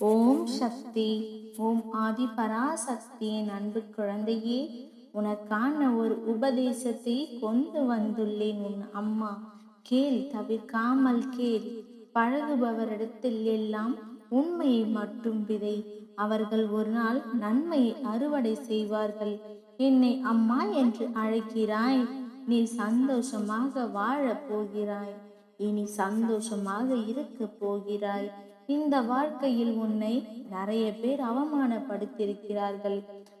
ஓம் சக்தி ஓம் ஆதி பராசக்தியின் அன்பு குழந்தையே உனக்கான ஒரு உபதேசத்தை கொண்டு வந்துள்ளேன் உன் அம்மா. கேள் தவிர்க்காமல் கேள். பழகுபவரிடத்தில் எல்லாம் உண்மையை மட்டும் விதை. அவர்கள் ஒரு நாள் நன்மையை அறுவடை செய்வார்கள். என்னை அம்மா என்று அழைக்கிறாய். நீ சந்தோஷமாக வாழப் போகிறாய். இனி சந்தோஷமாக இருக்க போகிறாய். இந்த வாழ்க்கையில் உன்னை நிறைய பேர் அவமானப்படுத்தியிருக்கிறார்கள்.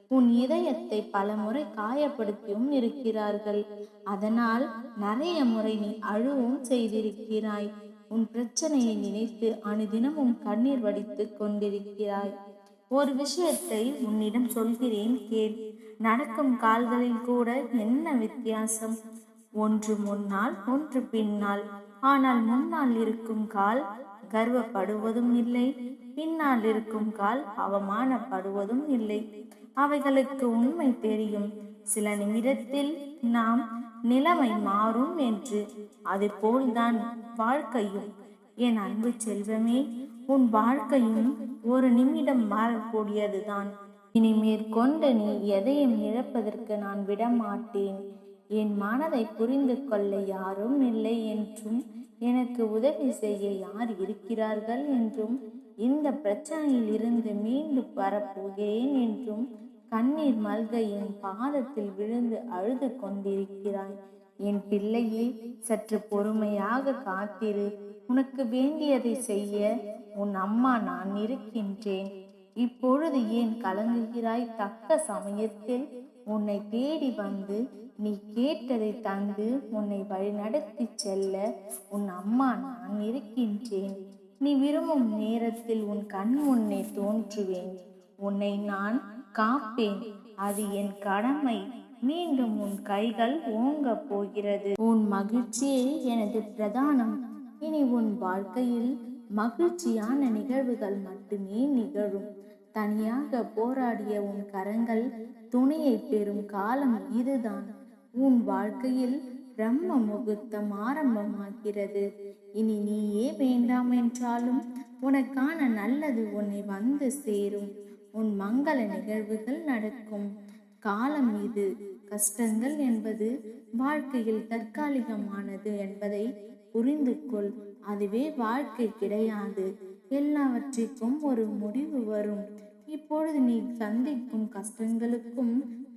உன் இதயத்தை பலமுறை காயப்படுத்தியும் இருக்கிறார்கள். அதனால் நிறைய முறை நீ அழுவும் செய்திருக்கிறாய். உன் பிரச்சனையை நினைத்து அனுதினமும் கண்ணீர் வடித்து கொண்டிருக்கிறாய். ஒரு விஷயத்தை உன்னிடம் சொல்கிறேன் கேள். நடக்கும் கால்களில் கூட என்ன வித்தியாசம்? ஒன்று முன்னால் ஒன்று பின்னால். ஆனால் முன்னால் இருக்கும் கால் கர்வப்படுவதும் இல்லை. பின்னால் இருக்கும் கால் அவமானப்படுவதும் இல்லை. அவைகளுக்கு உண்மை தெரியும். சில நிமிடத்தில் நாம் நிலைமை மாறும் என்று. அதுபோல்தான் வாழ்க்கையும். என் அன்பு செல்வமே உன் வாழ்க்கையும் ஒரு நிமிடம் மாறக்கூடியதுதான். இனி மேற்கொண்டு நீ எதையும் இழப்பதற்கு நான் விடமாட்டேன். என் மனதை புரிந்து கொள்ள யாரும் இல்லை என்றும் எனக்கு உதவி செய்ய யார் இருக்கிறார்கள் என்றும் இந்த பிரச்சனையில் இருந்து மீண்டு வரப்போகிறேன் என்றும் கண்ணீர் மல்க என் பாதத்தில் விழுந்து அழுது கொண்டிருக்கிறாய். என் பிள்ளையே சற்று பொறுமையாக காத்திரு. உனக்கு வேண்டியதை செய்ய உன் அம்மா நான் இருக்கின்றேன். இப்பொழுது ஏன் கலங்குகிறாய்? தக்க சமயத்தில் உன்னை தேடி வந்து நீ கேட்டதை தந்து உன்னை வழிநடத்தி செல்ல உன் அம்மா நான் இருக்கின்றேன். நீ விரும்பும் நேரத்தில் உன் கண் முன்னே தோன்றுவேன். உன்னை நான் காப்பேன். அது என் கடமை. மீண்டும் உன் கைகள் ஓங்க போகிறது. உன் மகிழ்ச்சியே எனது பிரதானம். இனி உன் வாழ்க்கையில் மகிழ்ச்சியான நிகழ்வுகள் மட்டுமே நிகழும். தனியாக போராடிய உன் கரங்கள் துணையை பெறும் காலம் இதுதான். உன் வாழ்க்கையில் பிரம்ம முகூர்த்தம் ஆரம்பமாகிறது. இனி நீயே வேண்டாம் என்றாலும் உனக்கான நல்லது உன்னை வந்து சேரும். உன் மங்கள நிகழ்வுகள் நடக்கும். காலம் இது. கஷ்டங்கள் என்பது வாழ்க்கையில் தற்காலிகமானது என்பதை புரிந்து கொள் அதுவே வாழ்க்கை கிடையாது. எல்லாவற்றிற்கும் ஒரு முடிவு வரும். இப்பொழுது நீ சந்திக்கும் கஷ்டங்களுக்கும்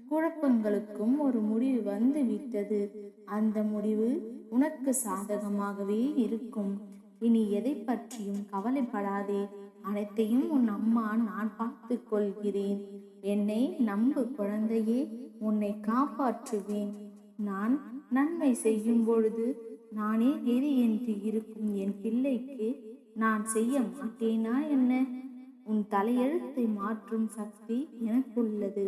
குழப்பங்களுக்கும் ஒரு முடிவு வந்து விட்டது அந்த முடிவு உனக்கு சாதகமாகவே இருக்கும். இனி எதை பற்றியும் கவலைப்படாதே. அனைத்தையும் உன் அம்மா நான் பார்த்து கொள்கிறேன். என்னை நம்பு குழந்தையே உன்னை காப்பாற்றுவேன். நான் நன்மை செய்யும் பொழுது நானே நெறி என்று இருக்கும் என் பிள்ளைக்கு நான் செய்ய மாட்டேனா என்ன? உன் தலையெழுத்தை மாற்றும் சக்தி எனக்குள்ளது.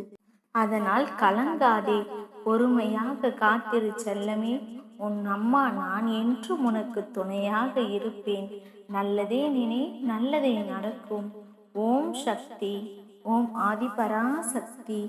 அதனால் கலங்காதே பொறுமையாக காத்திரு செல்லமே. உன் அம்மா நான் என்றும் உனக்கு துணையாக இருப்பேன். நல்லதே நினை நல்லதே நடக்கும். ஓம் சக்தி ஓம் ஆதிபராசக்தி.